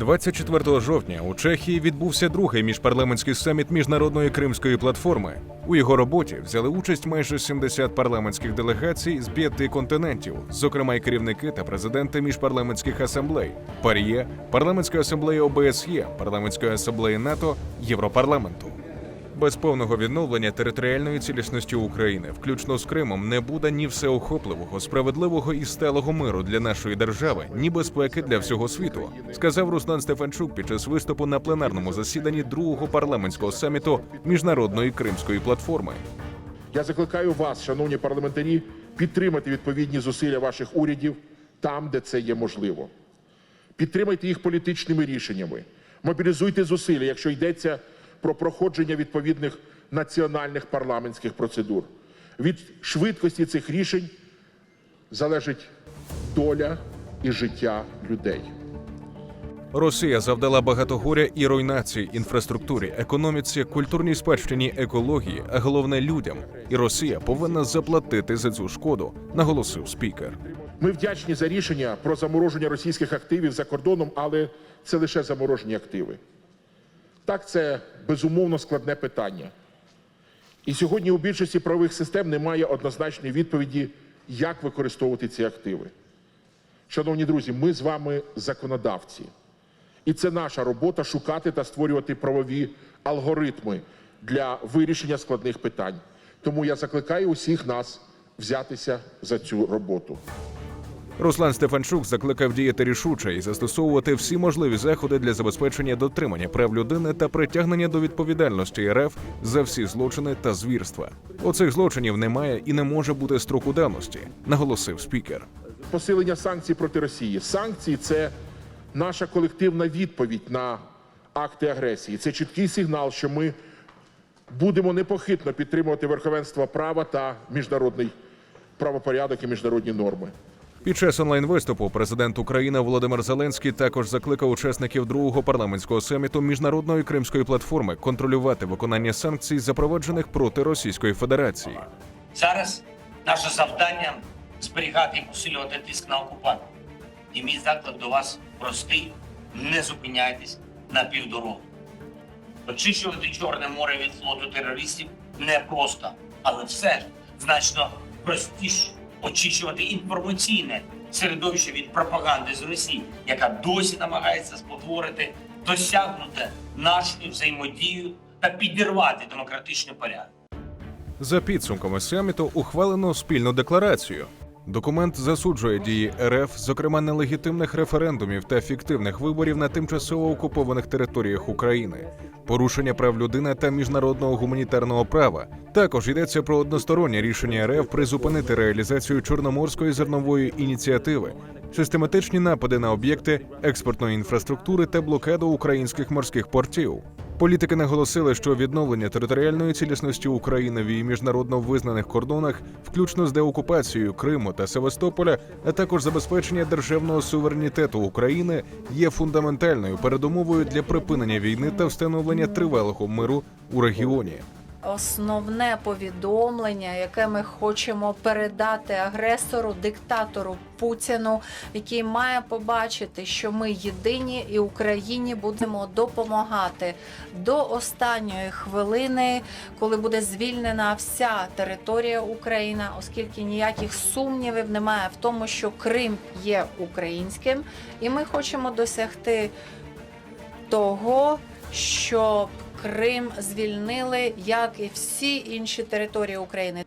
24 жовтня у Чехії відбувся другий міжпарламентський саміт міжнародної кримської платформи. У його роботі взяли участь майже 70 парламентських делегацій з п'яти континентів, зокрема й керівники та президенти міжпарламентських асамблей ПАРЄ, парламентської асамблеї ОБСЄ, парламентської асамблеї НАТО, Європарламенту. Без повного відновлення територіальної цілісності України, включно з Кримом, не буде ні всеохопливого, справедливого і сталого миру для нашої держави, ні безпеки для всього світу, сказав Руслан Стефанчук під час виступу на пленарному засіданні другого парламентського саміту міжнародної кримської платформи. Я закликаю вас, шановні парламентарі, підтримати відповідні зусилля ваших урядів там, де це є можливо. Підтримайте їх політичними рішеннями, мобілізуйте зусилля, якщо йдеться про проходження відповідних національних парламентських процедур. Від швидкості цих рішень залежить доля і життя людей. Росія завдала багато горя і руйнації інфраструктурі, економіці, культурній спадщині, екології, а головне людям. І Росія повинна заплатити за цю шкоду, наголосив спікер. Ми вдячні за рішення про замороження російських активів за кордоном, але це лише заморожені активи. Так, це безумовно складне питання. І сьогодні у більшості правових систем немає однозначної відповіді, як використовувати ці активи. Шановні друзі, ми з вами законодавці. І це наша робота шукати та створювати правові алгоритми для вирішення складних питань. Тому я закликаю усіх нас взятися за цю роботу. Руслан Стефанчук закликав діяти рішуче і застосовувати всі можливі заходи для забезпечення дотримання прав людини та притягнення до відповідальності РФ за всі злочини та звірства. Оцих злочинів немає і не може бути строку давності, наголосив спікер. посилення санкцій проти Росії. Санкції це наша колективна відповідь на акти агресії. Це чіткий сигнал, що ми будемо непохитно підтримувати верховенство права та міжнародний правопорядок і міжнародні норми. Під час онлайн-виступу президент України Володимир Зеленський також закликав учасників другого парламентського саміту міжнародної кримської платформи контролювати виконання санкцій, запроваджених проти Російської Федерації. Зараз наше завдання зберігати і посилювати тиск на окупанта. І мій заклик до вас простий: не зупиняйтесь на півдороги. Очищувати Чорне море від флоту терористів непросто, але все значно простіше очищувати інформаційне середовище від пропаганди з Росії, яка досі намагається спотворити досягнуте нашою взаємодію та підірвати демократичний порядок. За підсумками саміту ухвалено спільну декларацію. Документ засуджує дії РФ, зокрема нелегітимних референдумів та фіктивних виборів на тимчасово окупованих територіях України, порушення прав людини та міжнародного гуманітарного права. Також йдеться про одностороннє рішення РФ призупинити реалізацію чорноморської зернової ініціативи, систематичні напади на об'єкти експортної інфраструктури та блокаду українських морських портів. Політики наголосили, що відновлення територіальної цілісності України в її міжнародно визнаних кордонах, включно з деокупацією Криму та Севастополя, а також забезпечення державного суверенітету України, є фундаментальною передумовою для припинення війни та встановлення тривалого миру у регіоні. Основне повідомлення, яке ми хочемо передати агресору, диктатору Путіну, який має побачити, що ми єдині і Україні будемо допомагати до останньої хвилини, коли буде звільнена вся територія України, оскільки ніяких сумнівів немає в тому, що Крим є українським, і ми хочемо досягти того, щоб Крим звільнили, як і всі інші території України.